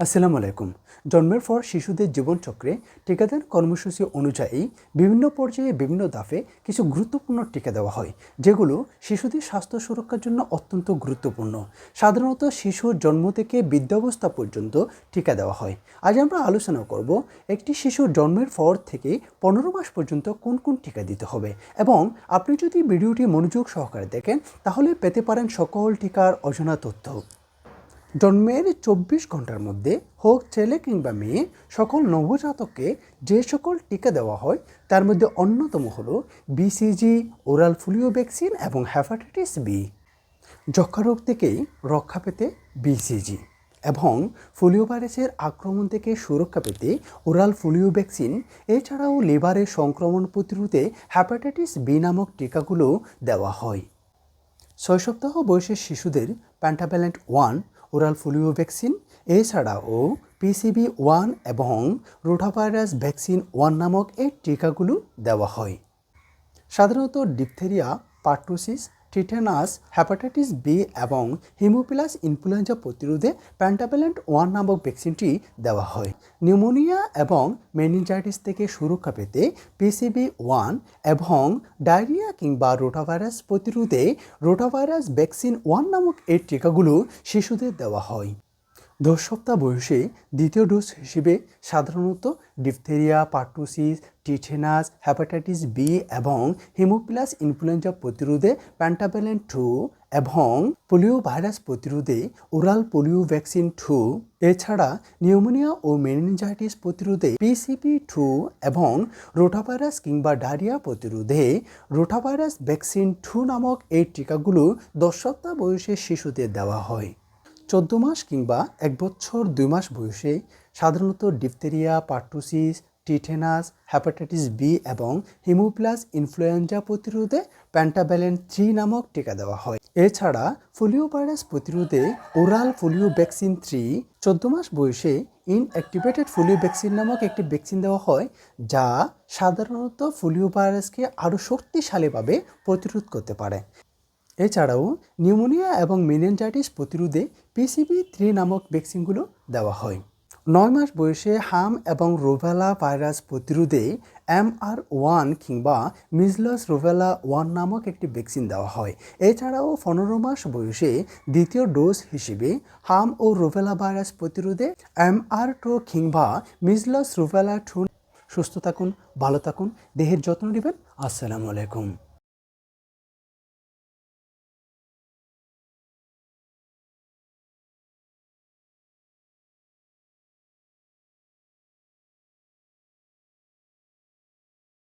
আসসালামু আলাইকুম। জন্মের পর শিশুদের জীবনচক্রে টিকাদান কর্মসূচি অনুযায়ী বিভিন্ন পর্যায়ে বিভিন্ন দাফে কিছু গুরুত্বপূর্ণ টিকা দেওয়া হয়, যেগুলো শিশুদের স্বাস্থ্য সুরক্ষার জন্য অত্যন্ত গুরুত্বপূর্ণ। সাধারণত শিশুর জন্ম থেকে বৃদ্ধাবস্থা পর্যন্ত টিকা দেওয়া হয়। আজ আমরা আলোচনা করব একটি শিশুর জন্মের পর থেকে পনেরো মাস পর্যন্ত কোন কোন টিকা দিতে হবে এবং আপনি যদি ভিডিওটি মনোযোগ সহকারে দেখেন, তাহলে পেতে পারেন সকল টিকার অজানা তথ্য। জন্মের চব্বিশ ঘণ্টার মধ্যে হোক ছেলে কিংবা মেয়ে, সকল নবজাতককে যে সকল টিকা দেওয়া হয়, তার মধ্যে অন্যতম হলো বিসিজি ওরাল ফুলিও ভ্যাকসিন এবং হ্যাপাটাইটিস বি যক্ষা রোগ থেকেই রক্ষা পেতে বিসিজি এবং ফুলিও ভাইরাসের আক্রমণ থেকে সুরক্ষা পেতে ওরাল ফুলিও ভ্যাকসিন এছাড়াও লিভারের সংক্রমণ প্রতিরোধে হ্যাপাটাইটিস বি নামক টিকাগুলো দেওয়া হয়। ছয় সপ্তাহ বয়সের শিশুদের pentavalent one oral polio vaccine এছাড়াও পিসিবি ওয়ান এবং রোটাভাইরাস ভ্যাকসিন ওয়ান নামক এই টিকাগুলো দেওয়া হয়। সাধারণত diphtheria pertussis tetanus hepatitis B এবং হিমোপিলাস ইনফ্লুয়েঞ্জা প্রতিরোধে প্যান্টাবেলেন্ট ওয়ান নামক ভ্যাকসিনটি দেওয়া হয়। নিউমোনিয়া এবং মেনিনজাইটিস থেকে সুরক্ষা পেতে পিসিবি ওয়ান এবং ডায়রিয়া কিংবা রোটাভাইরাস প্রতিরোধে রোটাভাইরাস ভ্যাকসিন ওয়ান নামক এই টিকাগুলো শিশুদের দেওয়া হয়। দশ সপ্তাহ বয়সে দ্বিতীয় ডোজ হিসেবে সাধারণত diphtheria pertussis, tetanus hepatitis B এবং হিমোপ্লাস ইনফ্লুয়েঞ্জা প্রতিরোধে প্যান্টাবেলেন টু এবং পোলিও ভাইরাস প্রতিরোধে ওরাল পোলিও ভ্যাকসিন টু। এছাড়া নিউমোনিয়া ও মেনিনজাইটিস প্রতিরোধে পিসিপি টু এবং রোটাভাইরাস কিংবা ডায়রিয়া প্রতিরোধে রোটাভাইরাস ভ্যাকসিন টু নামক এই টিকাগুলো দশ সপ্তাহ বয়সে শিশুদের দেওয়া হয়। চোদ্দ মাস কিংবা এক বছর দুই মাস বয়সে সাধারণত diphtheria pertussis, tetanus hepatitis B এবং হিমোপ্লাস, ইনফ্লুয়েঞ্জা প্রতিরোধে প্যান্টাব্যালেন্ট থ্রি নামক টিকা দেওয়া হয়। এছাড়া পোলিও ভাইরাস প্রতিরোধে ওরাল পোলিও ভ্যাকসিন থ্রি চোদ্দ মাস বয়সে ইনঅ্যাক্টিভেটেড পোলিও ভ্যাকসিন নামক একটি ভ্যাকসিন দেওয়া হয়, যা সাধারণত পোলিও ভাইরাসকে আরও শক্তিশালীভাবে প্রতিরোধ করতে পারে। এছাড়াও নিউমোনিয়া এবং মেনিনজাইটিস প্রতিরোধে পিসিবি থ্রি নামক ভ্যাকসিনগুলো দেওয়া হয়। নয় মাস বয়সে হাম এবং রোভেলা ভাইরাস প্রতিরোধে এম আর ওয়ান কিংবা মিজলস রোভেলা ওয়ান নামক একটি ভ্যাকসিন দেওয়া হয়। এছাড়াও পনেরো মাস বয়সে দ্বিতীয় ডোজ হিসেবে হাম ও রোভেলা ভাইরাস প্রতিরোধে এম আর টু কিংবা মিজলস রোভেলা টু সুস্থ থাকুন, ভালো থাকুন, দেহের যত্ন নেবেন। আসসালামু আলাইকুম।